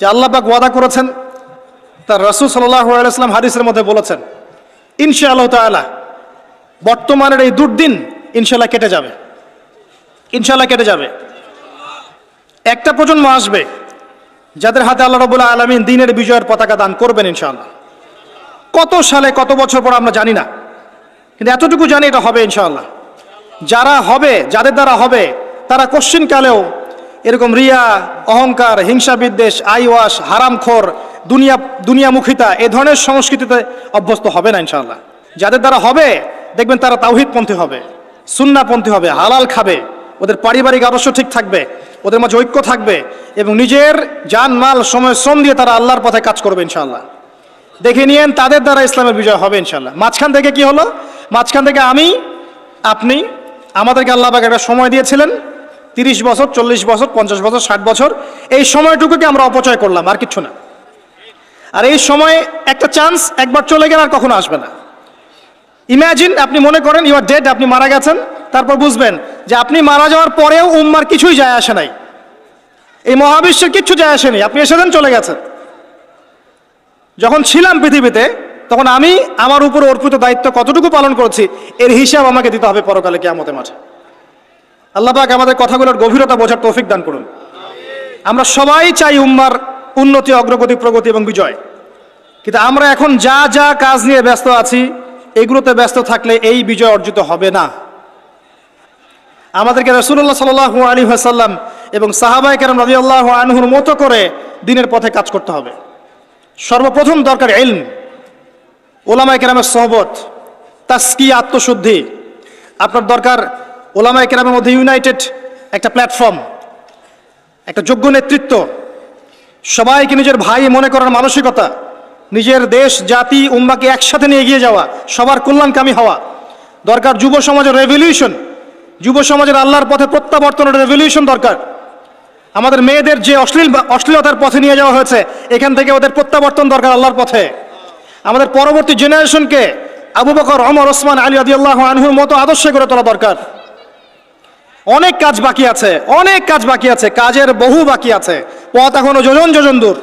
যে আল্লাহ পাক ওয়াদা করেছেন, তার রসুল সাল্লাম হাদিসের মধ্যে বলেছেন ইনশা আল্লাহ তালা বর্তমানের এই দুর্দিন ইনশাল্লাহ কেটে যাবে। ইনশাল্লাহ কেটে যাবে। একটা প্রজন্ম আসবে, যাদের হাতে আল্লাহ রবুল্লাহ আলমিন দিনের বিজয়ের পতাকা দান করবেন ইনশাআল্লাহ। কত সালে, কত বছর পর আমরা জানি না, কিন্তু এতটুকু জানি এটা হবে ইনশাআল্লাহ। যারা হবে, যাদের দ্বারা হবে, তারা কোশ্চিনকালেও এরকম রিয়া, অহংকার হিংসা বিদ্বেষ আইওয়াস, হারামখোর, দুনিয়া, দুনিয়ামুখিতা, এ ধরনের সংস্কৃতিতে অভ্যস্ত হবে না ইনশাল্লাহ যাদের দ্বারা হবে, দেখবেন তারা তাওহিদপন্থী হবে সুন্নাপন্থী হবে, হালাল খাবে, ওদের পারিবারিক আদর্শ ঠিক থাকবে, ওদের মাঝে ঐক্য থাকবে এবং নিজের জান, মাল, সময়, শ্রম দিয়ে তারা আল্লাহর পথে কাজ করবে ইনশাল্লাহ দেখে নিয়েন তাদের দ্বারা ইসলামের বিজয় হবে ইনশাল্লাহ মাঝখান থেকে কি হলো? মাঝখান থেকে আমি, আপনি, আমাদেরকে আল্লাহ একটা সময় দিয়েছিলেন। তিরিশ বছর, চল্লিশ বছর, পঞ্চাশ বছর, ষাট বছর, এই সময়টুকুকে আমরা অপচয় করলাম, আর কিচ্ছু না। আর এই সময় একটা চান্স একবার চলে গেলে আর কখনো আসবে না। ইম্যাজিন আপনি মনে করেন ইউ আর ডেড আপনি মারা গেছেন, তারপর বুঝবেন যে আপনি মারা যাওয়ার পরেও উম্মার কিছুই যায় আসে নাই। এই মহাবিশ্বের কিচ্ছু যায় আসেনি আপনি এসেছেন, চলে গেছেন। যখন ছিলাম পৃথিবীতে, তখন আমি আমার উপর অর্পিত দায়িত্ব কতটুকু পালন করেছি, এর হিসাব আমাকে দিতে হবে পরকালে কেয়ামতে মাঠে। আল্লাহ পাক আমাদের কথাগুলোর গভীরতা বোঝার তৌফিক দান করুন। আমরা সবাই চাই উম্মার উন্নতি, অগ্রগতি, প্রগতি এবং বিজয়। কিন্তু আমরা এখন যা যা কাজ নিয়ে ব্যস্ত আছি, এগুলোতে ব্যস্ত থাকলে এই বিজয় অর্জিত হবে না। আমাদেরকে রসুল্লাহ সাল আলী হাসাল্লাম এবং সাহাবাই কেরাম রবি আল্লাহ আনহুর মতো করে দিনের পথে কাজ করতে হবে। সর্বপ্রথম দরকার এলম ওলামাই কেরামের সহবত তাস্কি আত্মশুদ্ধি। আপনার দরকার ওলামাই কেরামের মধ্যে ইউনাইটেড একটা প্ল্যাটফর্ম একটা যোগ্য নেতৃত্ব। সবাইকে নিজের ভাই মনে করার মানসিকতা, নিজের দেশ, জাতি, উম্মাকে একসাথে নিয়ে এগিয়ে যাওয়া, সবার কল্যাণকামী হওয়া। দরকার যুব সমাজের রেভলিউশন যুব সমাজের আল্লাহর পথে প্রত্যাবর্তনের রেভলিউশন দরকার। আমাদের মেয়েদের যে অশ্লীল অশ্লীলতার পথে নিয়ে যাওয়া হয়েছে, এখান থেকে ওদের প্রত্যাবর্তন দরকার আল্লাহর পথে। আমাদের পরবর্তী জেনারেশনকে আবু বকর অমর ওসমান, আলী আদিয়াল্লাহ আনহুর মতো আদর্শ করে তোলা দরকার। অনেক কাজ বাকি আছে, অনেক কাজ বাকি আছে, কাজের বহু বাকি আছে। পথ এখনও যোজন যোজন দূর।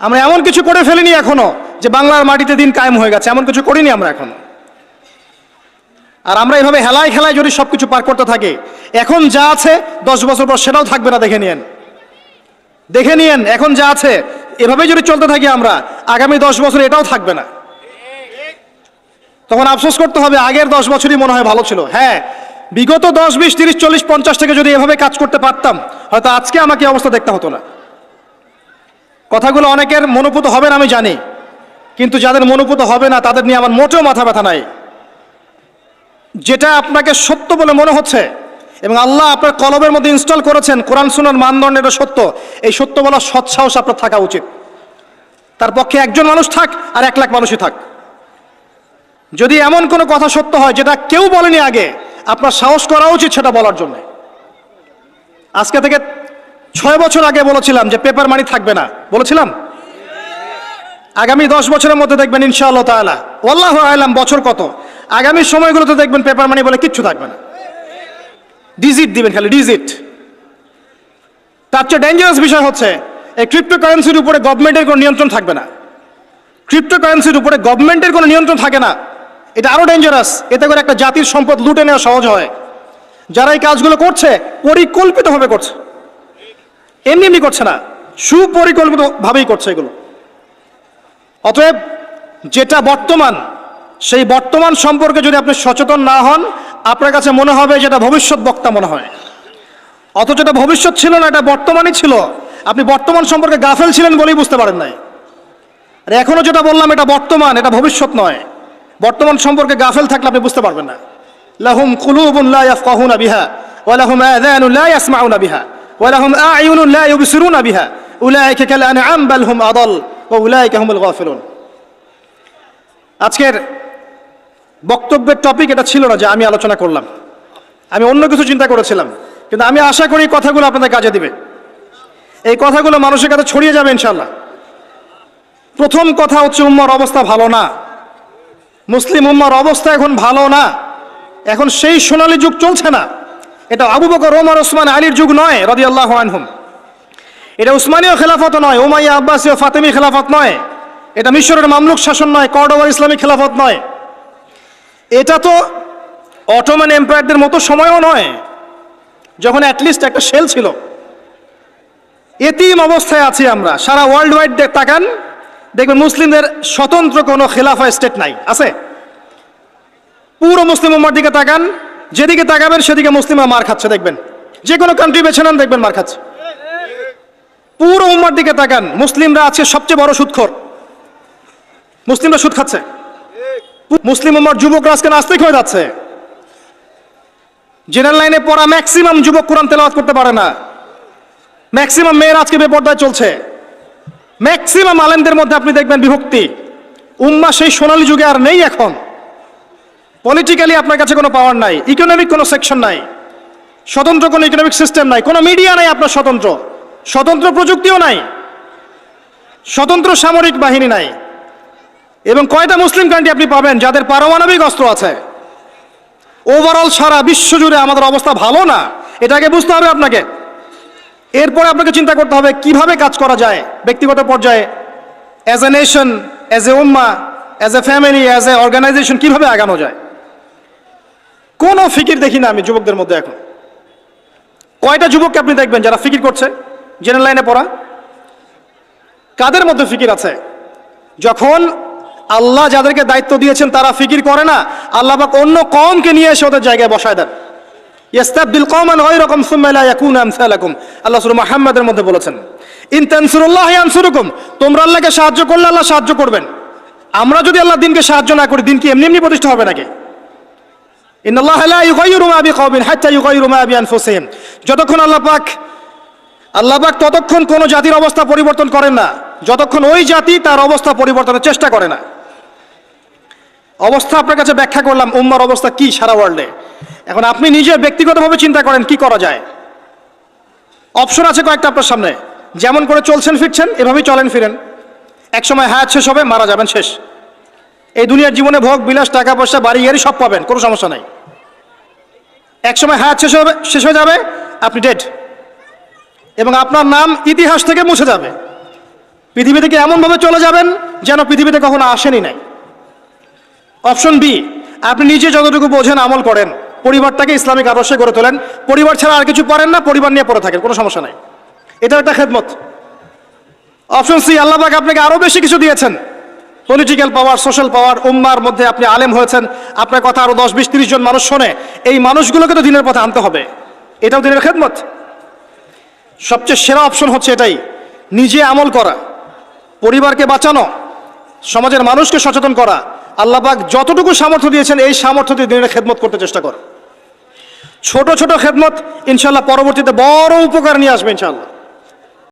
আমরা এমন কিছু করে ফেলিনি এখনও যে বাংলার মাটিতে দিন কায়েম হয়ে গেছে, এমন কিছু করিনি আমরা এখনও। আর আমরা এভাবে হেলায় খেলায় যদি সব কিছু পার করতে থাকি, এখন যা আছে দশ বছর পর সেটাও থাকবে না, দেখে নিয়েন। দেখে নিয়েন, এখন যা আছে, এভাবেই যদি চলতে থাকি আমরা, আগামী দশ বছর এটাও থাকবে না। তখন আফসোস করতে হবে, আগের দশ বছরই মনে হয় ভালো ছিল। হ্যাঁ বিগত দশ, বিশ, তিরিশ, চল্লিশ, পঞ্চাশ থেকে যদি এভাবে কাজ করতে পারতাম, হয়তো আজকে আমাকে অবস্থা দেখতে হতো না। কথাগুলো অনেকের মনোপুত হবে না, আমি জানি। কিন্তু যাদের মনোপুত হবে না, তাদের নিয়ে আমার মোটেও মাথা ব্যথা নাই। যেটা আপনাকে সত্য বলে মনে হচ্ছে, এবং আল্লাহ আপনার কলবের মধ্যে ইনস্টল করেছেন, কোরআন সুনার মানদণ্ড, এটা সত্য। এই সত্য বলার সৎসাহস আপনার থাকা উচিত। তার পক্ষে একজন মানুষ থাক আর এক লাখ মানুষই থাক। যদি এমন কোনো কথা সত্য হয়, যেটা কেউ বলেনি আগে আপনার সাহস করা উচিত সেটা বলার জন্য। আজকে থেকে ছয় বছর আগে বলেছিলাম যে পেপার মানি থাকবে না। বলেছিলাম? আগামী দশ বছরের মধ্যে দেখবেন ইনশাআল্লাহ তাআলা। ওয়াল্লাহ আলাম বছর কত। আগামী সময়গুলোতে দেখবেন পেপার মানি বলে কিচ্ছু থাকবে না। ডিজিট দিবেন খালি ডিজিট তার চেয়ে ডেঞ্জারাস বিষয় হচ্ছে, এই ক্রিপ্টোকারেন্সির উপরে গভর্নমেন্টের কোনো নিয়ন্ত্রণ থাকবে না। ক্রিপ্টোকারেন্সির উপরে গভর্নমেন্টের কোনো নিয়ন্ত্রণ থাকে না। এটা আরও ডেঞ্জারাস এতে করে একটা জাতির সম্পদ লুটে নেওয়া সহজ হয়। যারা এই কাজগুলো করছে, পরিকল্পিতভাবে করছে। এমনি এমনি করছে না। সুপরিকল্পিতভাবেই করছে এগুলো। অতএব যেটা বর্তমান, সেই বর্তমান সম্পর্কে যদি আপনি সচেতন না হন, আপনার কাছে মনে হবে যেটা ভবিষ্যৎ বক্তা মনে হয়। অথচ এটা ভবিষ্যৎ ছিল না, এটা বর্তমানই ছিল। আপনি বর্তমান সম্পর্কে গাফেল ছিলেন বলেই বুঝতে পারেন নাই। আর এখনও যেটা বললাম, এটা বর্তমান, এটা ভবিষ্যৎ নয়। বর্তমান সম্পর্কে গাফেল থাকলে আপনি বুঝতে পারবেন না। লাহুম কুলুবুন লা ইয়াফকাহুনা বিহা, ওয়া লাহুম আযানুন লা ইয়াসমাউনা বিহা, ওয়া লাহুম লা ইউবসিরুনা বিহা। উলাইকা কাল আনআম, বাল হুম আদাল, ওয়া উলাইকা হুমুল গাফিলুন। আজকের বক্তব্যের টপিক এটা ছিল না যে আমি আলোচনা করলাম। আমি অন্য কিছু চিন্তা করেছিলাম, কিন্তু আমি আশা করি কথাগুলো আপনাদের কাজে দিবে। এই কথাগুলো মানুষের কাছে ছড়িয়ে যাবে ইনশাল্লাহ প্রথম কথা হচ্ছে, উম্মার অবস্থা ভালো না। মুসলিম উম্মার অবস্থা এখন ভালো না। এখন সেই সোনালী যুগ চলছে না। এটা আবু বকর, ওমর, ওসমান, আলীর যুগ নয় রদি আল্লাহ আনহুম। এটা উসমানীয় খেলাফত নয়, উমাইয়া আব্বাসীয় ফাতেমি খেলাফত নয়। এটা মিশরের মামলুক শাসন নয়, কর্ডোভার ইসলামী খেলাফত নয়। এটা তো অটোম্যান এম্পায়ারদের মতো সময়ও নয়, যখন অ্যাটলিস্ট একটা সেল ছিল। এতিম অবস্থায় আছি আমরা, সারা ওয়ার্ল্ড ওয়াইড তাকান দেখবেন মুসলিমদের স্বতন্ত্র কোনো খেলাফা স্টেট নাই। আছে? পুরো মুসলিম উম্মার দিকে তাকান, যেদিকে তাকাবেন সেদিকে মুসলিমরা মার খাচ্ছে, দেখবেন। যে কোনো কান্ট্রি বেছে নেন, দেখবেন মার খাচ্ছে। পুরো উম্মার দিকে তাকান, মুসলিমরা আছে সবচেয়ে বড় সুদখোর মুসলিমরা সুদ খাচ্ছে। মুসলিম উম্মার যুবকরা আজকে নাস্তিক হয়ে যাচ্ছে। জেনারেল লাইনে পড়া ম্যাক্সিমাম যুবক কোরআন তেলাওয়াত করতে পারে না। ম্যাক্সিমাম মেয়ের আজকে বেপর্দায় চলছে। ম্যাক্সিমাম আলেমদের মধ্যে আপনি দেখবেন বিভক্তি। উম্মা সেই সোনালী যুগে আর নেই এখন। পলিটিক্যালি আপনার কাছে কোনো পাওয়ার নাই। ইকোনমিক কোনো সেকশন নাই। স্বতন্ত্র কোনো ইকোনমিক সিস্টেম নাই। কোনো মিডিয়া নাই আপনার স্বতন্ত্র। স্বতন্ত্র প্রযুক্তিও নাই। স্বতন্ত্র সামরিক বাহিনী নাই। এবং কয়টা মুসলিম কান্ট্রি আপনি পাবেন যাদের পারমাণবিক অস্ত্র আছে? ওভারঅল সারা বিশ্ব জুড়ে আমাদের অবস্থা ভালো না? এটাকে বুঝতে হবে আপনাকে। এরপরে আপনাকে চিন্তা করতে হবে, কীভাবে কাজ করা যায়? ব্যক্তিগত পর্যায়ে as a nation as a Umma as a family as a organization কীভাবে আগানো যায়? কোনো ফিকির দেখি না আমি যুবকদের মধ্যে এখন। কয়টা যুবককে আপনি দেখবেন যারা ফিকির করছে? জেনারেল লাইনে পড়া। কাদের মধ্যে ফিকির আছে? যখন আল্লাহ যাদেরকে দায়িত্ব দিয়েছেন তারা ফিকির করে না, আল্লাহ পাক অন্য কমকে নিয়ে এসে ওদের জায়গায় বসায় দেন। ইস্তাবদিল কমান ওই রকম সুম্মাইলা ইয়াকুন আমসালাকুম। আল্লাহ সুর মুহাম্মাদের মধ্যে বলেছেন, ইন তানসুরুল্লাহ ইয়ানসুরুকুম তোমরা আল্লাহকে সাহায্য করলে আল্লাহ সাহায্য করবেন। আমরা যদি আল্লাহ দিনকে সাহায্য না করি, দিন কি এমনি এমনি প্রতিষ্ঠা হবে নাকি? ইন্নাল্লাহ লা ইউগাইয়িরু মা বিকওমিন হাত্তা ইউগাইয়িরু মা বিআনফুসিহিম। যতক্ষণ আল্লাহ পাক আল্লাহ পাক ততক্ষণ কোনো জাতির অবস্থা পরিবর্তন করেন না, যতক্ষণ ওই জাতি তার অবস্থা পরিবর্তনের চেষ্টা করে না। অবস্থা আপনার কাছে ব্যাখ্যা করলাম, উম্মার অবস্থা কি সারা ওয়ার্ল্ডে এখন আপনি নিজে ব্যক্তিগতভাবে চিন্তা করেন কি করা যায়। অপশন আছে কয়েকটা আপনার সামনে। যেমন করে চলছেন, ফিরছেন, এভাবেই চলেন, ফিরেন। এক সময় হায়াত শেষ হবে, মারা যাবেন, শেষ। এই দুনিয়ার জীবনে ভোগ, বিলাস, টাকা পয়সা, বাড়ি, গাড়ি সব পাবেন, কোনো সমস্যা নাই। এক সময় হায়াত শেষ হবে, শেষ হয়ে যাবে, আপনি ডেড এবং আপনার নাম ইতিহাস থেকে মুছে যাবে। পৃথিবী থেকে এমনভাবে চলে যাবেন যেন পৃথিবীতে কখনো আসেনি নাই। অপশন বি আপনি নিজে যতটুকু বোঝেন আমল করেন। পরিবারটাকে ইসলামিক আদর্শে গড়ে তোলেন। পরিবার ছাড়া আর কিছু পারেন না, পরিবার নিয়ে পড়ে থাকেন, কোনো সমস্যা নাই। এটা একটা খেদমত। অপশন সি, আল্লাহ পাক আপনাকে আরও বেশি কিছু দিয়েছেন। পলিটিক্যাল পাওয়ার সোশ্যাল পাওয়ার উম্মার মধ্যে আপনি আলেম হয়েছেন। আপনার কথা আরও দশ, বিশ, তিরিশ জন মানুষ শোনে। এই মানুষগুলোকে তো দিনের পথে আনতে হবে। এটাও দিনের খেদমত। সবচেয়ে সেরা অপশন হচ্ছে এটাই। নিজে আমল করা, পরিবারকে বাঁচানো, সমাজের মানুষকে সচেতন করা। আল্লাহ পাক যতটুকু সামর্থ্য দিয়েছেন, এই সামর্থ্য দিয়ে দিনের খেদমত করতে চেষ্টা কর। ছোট ছোট খেদমত ইনশাল্লাহ পরবর্তীতে বড় উপকার নিয়ে আসবে ইনশাল্লাহ